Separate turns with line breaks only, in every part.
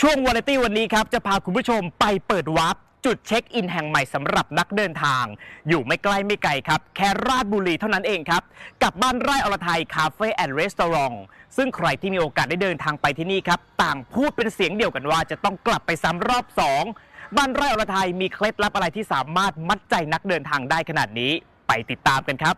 ช่วงวาไรตี้วันนี้ครับ จะพาคุณผู้ชมไปเปิดวาร์ปจุดเช็คอินแห่งใหม่สำหรับนักเดินทาง อยู่ไม่ใกล้ไม่ไกลครับ แค่ราชบุรีเท่านั้นเองครับ กับบ้านไร่อรไทยคาเฟ่แอนด์รีสอร์ทซึ่งใครที่มีโอกาสได้เดินทางไปที่นี่ครับ ต่างพูดเป็นเสียงเดียวกันว่าจะต้องกลับไปซ้ำรอบสองบ้านไร่อรไทยมีเคล็ดลับอะไรที่สามารถมัดใจนักเดินทางได้ขนาดนี้ ไปติดตามกันครับ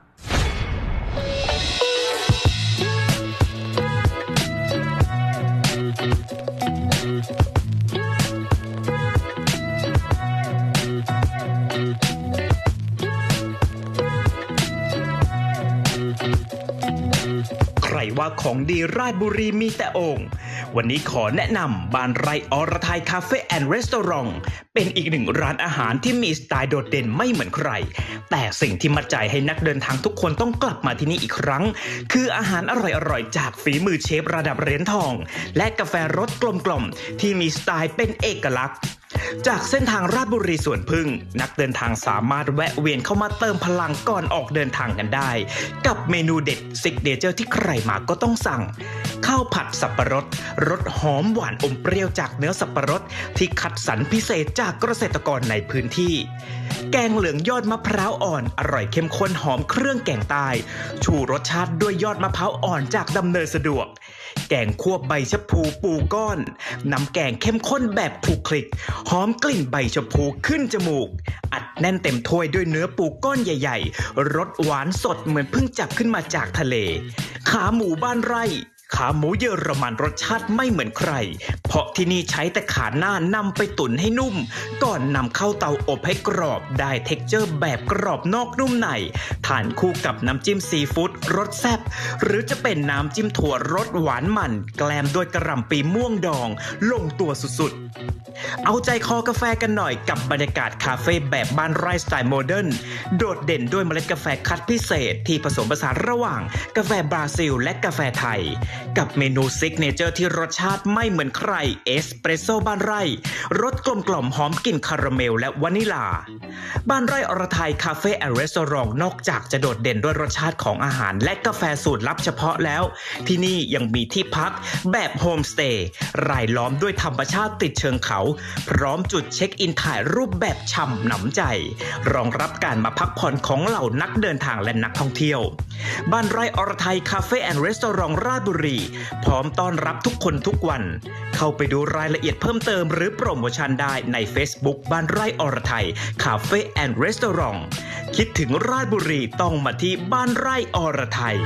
รว่าของดีราชบุรีมีแต่โองค์วันนี้ขอแนะนำบานไร่อรไทยคาเฟ่แอนด์รีสอร์ทเป็นอีกหนึ่งร้านอาหารที่มีสไตล์โดดเด่นไม่เหมือนใคร แต่สิ่งที่มัดใจให้นักเดินทางทุกคนต้องกลับมาที่นี่อีกครั้ง คืออาหารอร่อยๆ จากฝีมือเชฟระดับเหรียญทอง และกาแฟรสกลมๆที่มีสไตล์เป็นเอกลักษณ์ จากเส้นทางราชบุรีสวนพึ่ง นักเดินทางสามารถแวะเวียนเข้ามาเติมพลังก่อนออกเดินทางกันได้ กับเมนูเด็ดซิกเนเจอร์ที่ใครมาก็ต้องสั่ง ข้าวผัดสับปะรดรสหอมหวานอมเปรี้ยวจากเนื้อสับปะรดที่คัดสรรพิเศษจากเกษตรกรในพื้นที่ แกงเหลืองยอดมะพร้าวอ่อนอร่อยเข้มข้นหอมเครื่องแกงใต้ชูรสชาติด้วยยอดมะพร้าวอ่อนจากดำเนินสะดวก แกงคั่วใบชะพูปูก้อนน้ำแกงเข้มข้นแบบผูกคลิก หอมกลิ่นใบชะพูขึ้นจมูก อัดแน่นเต็มถ้วยด้วยเนื้อปูก้อนใหญ่ ๆรสหวานสดเหมือนเพิ่งจับขึ้นมาจากทะเล ขาหมูบ้านไร่ ขาหมูเยอรมันรสชาติไม่เหมือนใคร เพราะที่นี่ใช้แต่ขาหน้านำไปตุ๋นให้นุ่ม ก่อนนำเข้าเตาอบให้กรอบได้เท็กเจอร์แบบกรอบนอกนุ่มใน ทานคู่กับน้ำจิ้มซีฟู้ดรสแซ่บหรือจะเป็นน้ำจิ้มถั่วรสหวานมัน แกลมด้วยกระหล่ำปีม่วงดอง ลงตัวสุดๆ เอาใจคอกาแฟกันหน่อยกับบรรยากาศคาเฟ่แบบบ้านไร่สไตล์โมเดิร์นโดดเด่นด้วยเมล็ดกาแฟคัดพิเศษที่ผสมผสานระหว่าง กาแฟบราซิลและกาแฟไทยกับเมนูซิกเนเจอร์ที่รสชาติไม่เหมือนใครเอสเปรสโซ่บ้านไร่รสกลมกล่อมหอมกลิ่นคาราเมลและวานิลา บ้านไร่อรไทยคาเฟ่แอนด์รีสอร์ทนอกจากจะโดดเด่นด้วยรสชาติของอาหารและกาแฟสูตรลับเฉพาะแล้ว ที่นี่ยังมีที่พักแบบโฮมสเตย์รายล้อมด้วยธรรมชาติติดเชิงเขา พร้อมจุดเช็คอินถ่ายรูปแบบช่ำหนำใจ รองรับการมาพักผ่อนของเหล่านักเดินทางและนักท่องเที่ยว บ้านไร่อรไทยคาเฟ่แอนด์รีสอร์ทราชบุรีรีพร้อมต้อนรับทุกคนทุกวัน เข้าไปดูรายละเอียดเพิ่มเติมหรือโปรโมชั่นได้ใน Facebook บ้านไร่อรไทยคาเฟ่แอนด์รีสอร์ทคิดถึงราชบุรีต้องมาที่บ้านไร่อรไทย